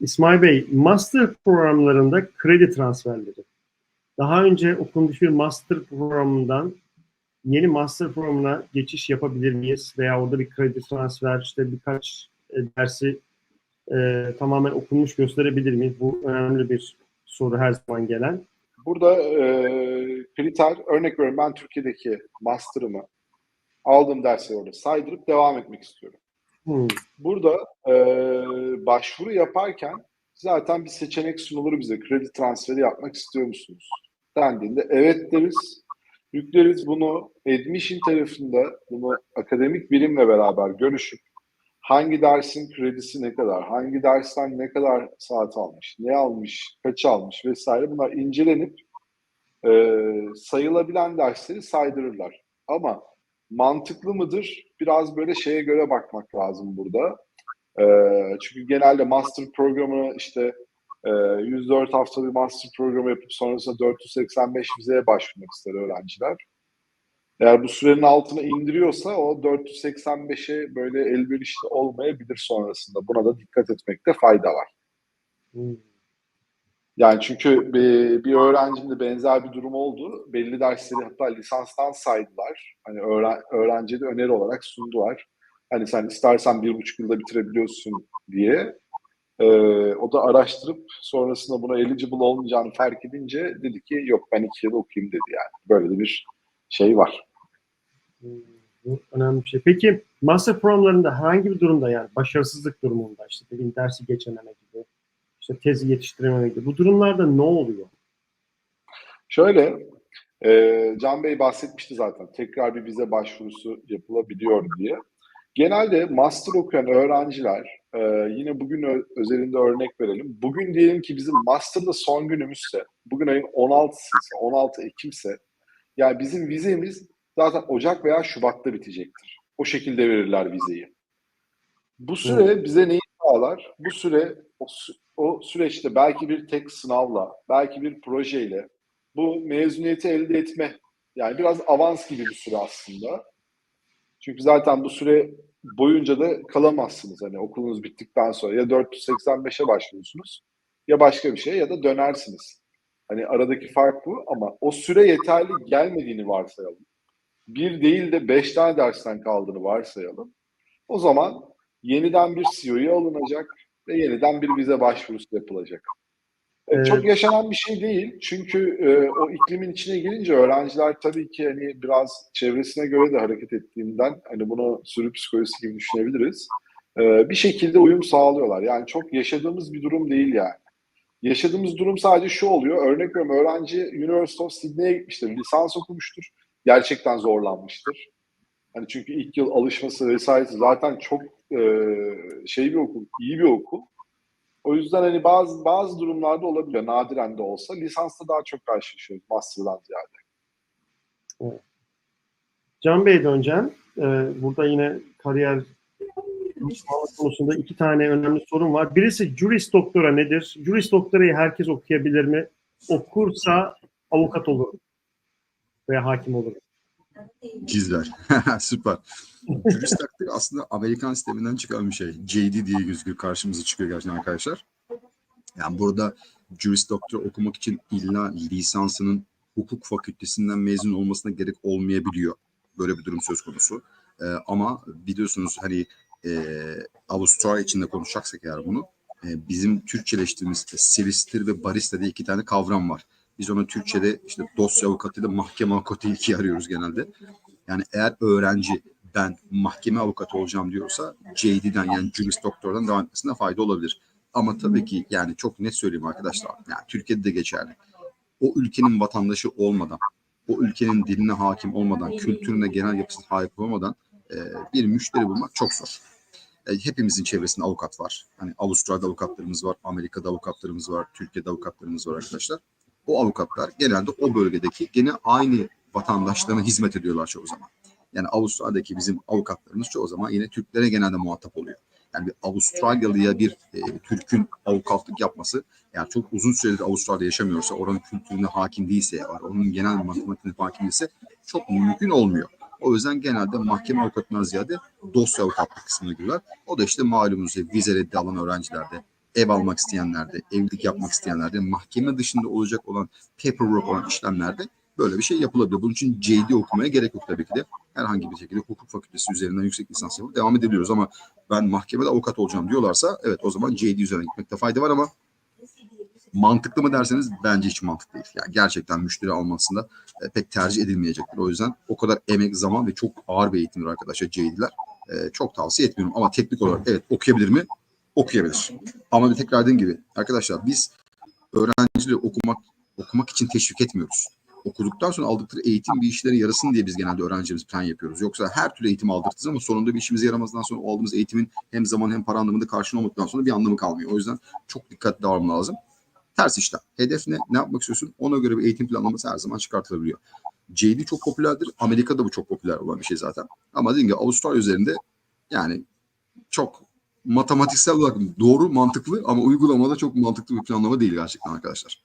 İsmail Bey, master programlarında kredi transferleri. Daha önce okunmuş bir master programından yeni master programına geçiş yapabilir miyiz? Veya orada bir kredi transfer, işte birkaç e, dersi e, tamamen okunmuş gösterebilir miyiz? Bu önemli bir soru her zaman gelen. Burada e, kriter, örnek veriyorum ben Türkiye'deki master'ımı aldığım dersleri orada saydırıp devam etmek istiyorum. Hmm. Burada e, başvuru yaparken zaten bir seçenek sunulur bize. Kredi transferi yapmak istiyor musunuz? Dendiğinde evet deriz. Yükleriz bunu admission tarafında bunu akademik birimle beraber görüşüp hangi dersin kredisi ne kadar, hangi dersten ne kadar saat almış, ne almış, kaç almış vesaire bunlar incelenip e, sayılabilen dersleri saydırırlar. Ama mantıklı mıdır? Biraz böyle şeye göre bakmak lazım burada. E, çünkü genelde master programı işte e, 104 hafta bir master programı yapıp sonrasında 485 vizeye başvurmak ister öğrenciler. Eğer bu sürenin altına indiriyorsa o 485'e böyle elverişli olmayabilir sonrasında. Buna da dikkat etmekte fayda var. Hmm. Yani çünkü bir, bir öğrencinin de benzer bir durum oldu. Belli dersleri hatta lisanstan saydılar. Hani öğren, öğrenciye de öneri olarak sundular. Hani sen istersen bir buçuk yılda bitirebiliyorsun diye. Ee, o da araştırıp sonrasında buna eligible olmayacağını fark edince dedi ki yok ben iki yıl okuyayım dedi yani. Böyle de bir şey var. Hmm, Bu önemli bir şey. Peki master programlarında herhangi bir durumda yani başarısızlık durumunda işte dediğim dersi geçememe gibi, işte tezi yetiştirememe gibi bu durumlarda ne oluyor? Şöyle, e, Can Bey bahsetmişti zaten tekrar bir vize başvurusu yapılabiliyor diye. Genelde master okuyan öğrenciler, e, yine bugün özelinde örnek verelim. Bugün diyelim ki bizim master'da son günümüzse, bugün ayın 16'sı ise, 16 Ekim'se, yani bizim vizemiz zaten Ocak veya Şubat'ta bitecektir. O şekilde verirler vizeyi. Bu süre bize neyi sağlar? Bu süre o, o süreçte belki bir tek sınavla, belki bir projeyle bu mezuniyeti elde etme yani biraz avans gibi bir süre aslında. Çünkü zaten bu süre boyunca da kalamazsınız. Hani okulunuz bittikten sonra ya 485'e başlıyorsunuz ya başka bir şey ya da dönersiniz. Hani aradaki fark bu ama o süre yeterli gelmediğini varsayalım. Bir değil de beş tane dersten kaldığını varsayalım. O zaman yeniden bir CO'ya alınacak ve yeniden bir vize başvurusu yapılacak. E, Evet. Çok yaşanan bir şey değil. Çünkü e, o iklimin içine girince öğrenciler tabii ki hani biraz çevresine göre de hareket ettiğinden hani bunu sürü psikolojisi gibi düşünebiliriz. E, bir şekilde uyum sağlıyorlar. Yani çok yaşadığımız bir durum değil yani. Yaşadığımız durum sadece şu oluyor. Örnek veriyorum öğrenci University of Sydney'e gitmiştir. Lisans okumuştur. Gerçekten zorlanmıştır. Hani çünkü ilk yıl alışması vesairesi zaten çok e, şey bir okul, iyi bir okul. O yüzden hani bazı bazı durumlarda olabiliyor. Nadiren de olsa. Lisansta daha çok karşılaşıyoruz master'dan ziyade. Can Bey'e döneceğim. Ee, burada yine kariyer konusunda iki tane önemli sorun var. Birisi juris doktora nedir? Juris doktorayı herkes okuyabilir mi? Okursa avukat olur? Veya hakim olur? Cizler. Süper. Jurist takdir aslında Amerikan sisteminden çıkan bir şey. JD diye gözüküyor. Karşımıza çıkıyor gerçekten arkadaşlar. Yani burada jurist doktor okumak için illa lisansının hukuk fakültesinden mezun olmasına gerek olmayabiliyor. Böyle bir durum söz konusu. Ee, ama biliyorsunuz hani e, Avustralya içinde konuşacaksak eğer bunu e, bizim Türkçeleştiğimiz solicitor ve barista diye iki tane kavram var. Biz onu Türkçe'de işte dosya avukatı da mahkeme avukatı ikiye arıyoruz genelde. Yani eğer öğrenci ben mahkeme avukatı olacağım diyorsa JD'den yani Juris Doktor'dan devam etmesine fayda olabilir. Ama tabii ki yani çok net söyleyeyim arkadaşlar. Yani Türkiye'de de geçerli. O ülkenin vatandaşı olmadan, o ülkenin diline hakim olmadan, kültürüne genel yapısına hakim olmadan e, bir müşteri bulmak çok zor. E, hepimizin çevresinde avukat var. Hani Avustralya'da avukatlarımız var, Amerika'da avukatlarımız var, Türkiye'de avukatlarımız var arkadaşlar. O avukatlar genelde o bölgedeki gene aynı vatandaşlarına hizmet ediyorlar çoğu zaman. Yani Avustralya'daki bizim avukatlarımız çoğu zaman yine Türklere genelde muhatap oluyor. Yani bir Avustralyalıya bir e, Türk'ün avukatlık yapması yani çok uzun süredir Avustralya'da yaşamıyorsa, oranın kültürüne hakim değilse, eğer, onun genel matematiğine hakim değilse çok mümkün olmuyor. O yüzden genelde mahkeme avukatından ziyade dosya avukatlık kısmına giriyorlar. O da işte malumunuz vize reddi alan öğrencilerde, ev almak isteyenlerde, evlilik yapmak isteyenlerde, mahkeme dışında olacak olan paperwork olan işlemlerde böyle bir şey yapılabilir. Bunun için JD okumaya gerek yok tabii ki de. Herhangi bir şekilde hukuk fakültesi üzerinden yüksek lisans yapıp devam edebiliyoruz ama ben mahkemede avukat olacağım diyorlarsa evet o zaman JD üzerine gitmekte fayda var ama mantıklı mı derseniz bence hiç mantıklı değil. Yani gerçekten müşteri almasında e, pek tercih edilmeyecektir. O yüzden o kadar emek, zaman ve çok ağır bir eğitimdir arkadaşlar JD'ler. E, çok tavsiye etmiyorum ama teknik olarak evet okuyabilir mi? Okuyabilir. Ama bir tekrar dediğim gibi arkadaşlar biz öğrencileri okumak okumak için teşvik etmiyoruz. Okuduktan sonra aldıkları eğitim bir işlere yarasın diye biz genelde öğrencilerimiz plan yapıyoruz. Yoksa her türlü eğitim aldırtırız ama sonunda bir işimize yaramazdan sonra o aldığımız eğitimin hem zaman hem para anlamında karşılığını olmadıktan sonra bir anlamı kalmıyor. O yüzden çok dikkatli davranmamız lazım. Ters işlem. Hedef ne? Ne yapmak istiyorsun? Ona göre bir eğitim planlaması her zaman çıkartılabiliyor. JD çok popülerdir. Amerika'da bu çok popüler olan bir şey zaten. Ama dediğim gibi Avustralya üzerinde yani çok matematiksel olarak doğru, mantıklı ama uygulamada çok mantıklı bir planlama değil gerçekten arkadaşlar.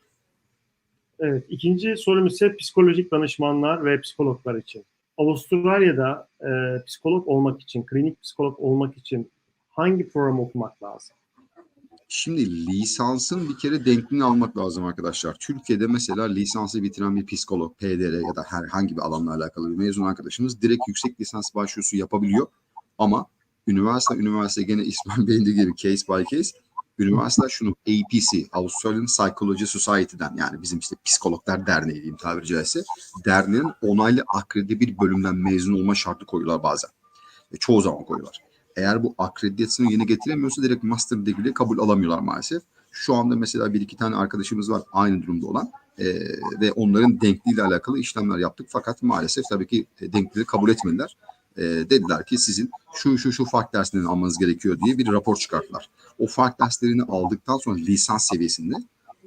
Evet, ikinci sorumuz ise psikolojik danışmanlar ve psikologlar için. Avustralya'da e, psikolog olmak için, klinik psikolog olmak için hangi programı okumak lazım? Şimdi lisansın bir kere denkliğini almak lazım arkadaşlar. Türkiye'de mesela lisansı bitiren bir psikolog, PDR ya da herhangi bir alanla alakalı bir mezun arkadaşımız direkt yüksek lisans başvurusu yapabiliyor. Ama üniversite üniversite gene İsmail Bey'in dediği gibi case by case üniversite şunu APC, Australian Psychology Society'den yani bizim işte psikologlar derneği diyeyim tabiri caizse derneğin onaylı akredite bir bölümden mezun olma şartı koyuyorlar bazen. Ve çoğu zaman koyuyorlar. Eğer bu akreditasyonu yeni getiremiyorsa direkt master degree kabul alamıyorlar maalesef. Şu anda mesela bir iki tane arkadaşımız var aynı durumda olan e, ve onların denkliğiyle alakalı işlemler yaptık. Fakat maalesef tabii ki denkliği kabul etmediler. E, dediler ki sizin şu şu şu fark derslerini almanız gerekiyor diye bir rapor çıkarttılar. O fark derslerini aldıktan sonra lisans seviyesinde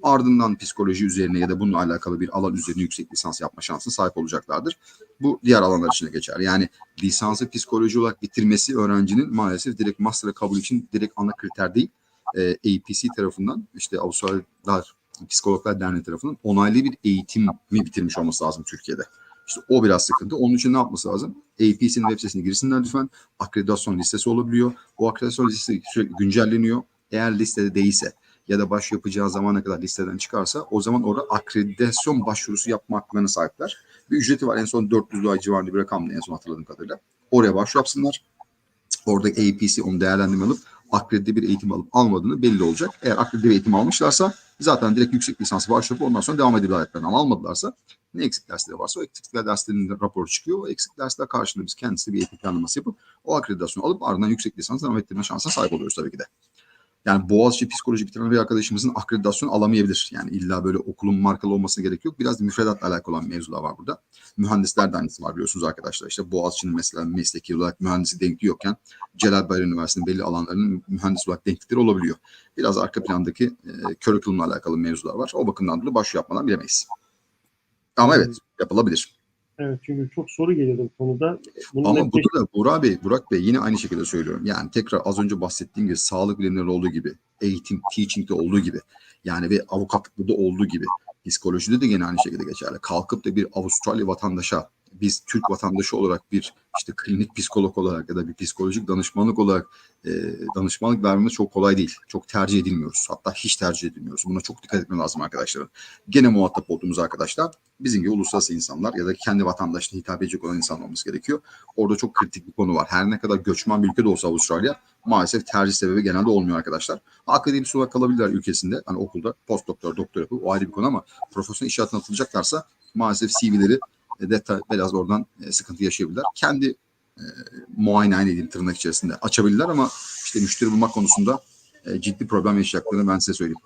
ardından psikoloji üzerine ya da bununla alakalı bir alan üzerine yüksek lisans yapma şansına sahip olacaklardır. Bu diğer alanlar için de geçer. Yani lisansı psikoloji olarak bitirmesi öğrencinin maalesef direkt master'a kabul için direkt ana kriter değil. E, APC tarafından işte Avustralyalar Psikologlar Derneği tarafından onaylı bir eğitimi bitirmiş olması lazım Türkiye'de. İşte o biraz sıkıntı. Onun için ne yapması lazım? APC'nin web sitesine girsinler lütfen. Akreditasyon listesi olabiliyor. O akreditasyon listesi sürekli güncelleniyor. Eğer listede değilse ya da baş yapacağı zamana kadar listeden çıkarsa o zaman orada akreditasyon başvurusu yapma haklarına sahipler. Bir ücreti var. En son 400 dolar civarında bir rakamdı en son hatırladığım kadarıyla. Oraya başvuru yapsınlar. Orada APC onu değerlendirme alıp akredite bir eğitim alıp almadığını belli olacak. Eğer akredite bir eğitim almışlarsa zaten direkt yüksek lisans başvurup ondan sonra devam edebilir hayatlarına. Ama almadılarsa ne eksik dersleri varsa o eksik derslerinin de raporu çıkıyor. O eksik dersler karşılığında biz kendisi bir eğitim planlaması yapıp o akreditasyonu alıp ardından yüksek lisans devam ettirme şansına sahip oluyoruz tabii ki de. Yani Boğaziçi psikoloji bitiren bir arkadaşımızın akreditasyonu alamayabilir. Yani illa böyle okulun markalı olmasına gerek yok. Biraz da müfredatla alakalı olan mevzular var burada. Mühendisler de aynısı var biliyorsunuz arkadaşlar. İşte Boğaziçi'nin mesela mesleki olarak mühendisi denkliği yokken Celal Bayar Üniversitesi'nin belli alanlarının mühendis olarak denklikleri olabiliyor. Biraz arka plandaki e, curriculum'la alakalı mevzular var. O bakımdan dolayı başvuru yapmadan bilemeyiz. Ama evet yapılabilir. Evet çünkü çok soru geliyordu bu konuda. Bunu Ama burada da Burak Bey, Burak Bey yine aynı şekilde söylüyorum. Yani tekrar az önce bahsettiğim gibi sağlık bilimleri olduğu gibi, eğitim, teaching'de olduğu gibi, yani ve avukatlıkta da olduğu gibi, psikolojide de gene aynı şekilde geçerli. Kalkıp da bir Avustralya vatandaşa biz Türk vatandaşı olarak bir işte klinik psikolog olarak ya da bir psikolojik danışmanlık olarak e, danışmanlık vermemiz çok kolay değil. Çok tercih edilmiyoruz. Hatta hiç tercih edilmiyoruz. Buna çok dikkat etmem lazım arkadaşların. Gene muhatap olduğumuz arkadaşlar bizim gibi uluslararası insanlar ya da kendi vatandaşına hitap edecek olan insan olması gerekiyor. Orada çok kritik bir konu var. Her ne kadar göçmen bir ülke de olsa Avustralya maalesef tercih sebebi genelde olmuyor arkadaşlar. Akademisi olarak kalabilirler ülkesinde. Hani okulda post doktor, doktor yapıp o ayrı bir konu ama profesyonel iş hayatına atılacaklarsa maalesef CV'leri e, detay biraz oradan e, sıkıntı yaşayabilirler. Kendi e, muayene diyeyim tırnak içerisinde açabilirler ama işte müşteri bulmak konusunda e, ciddi problem yaşayacaklarını ben size söyleyeyim.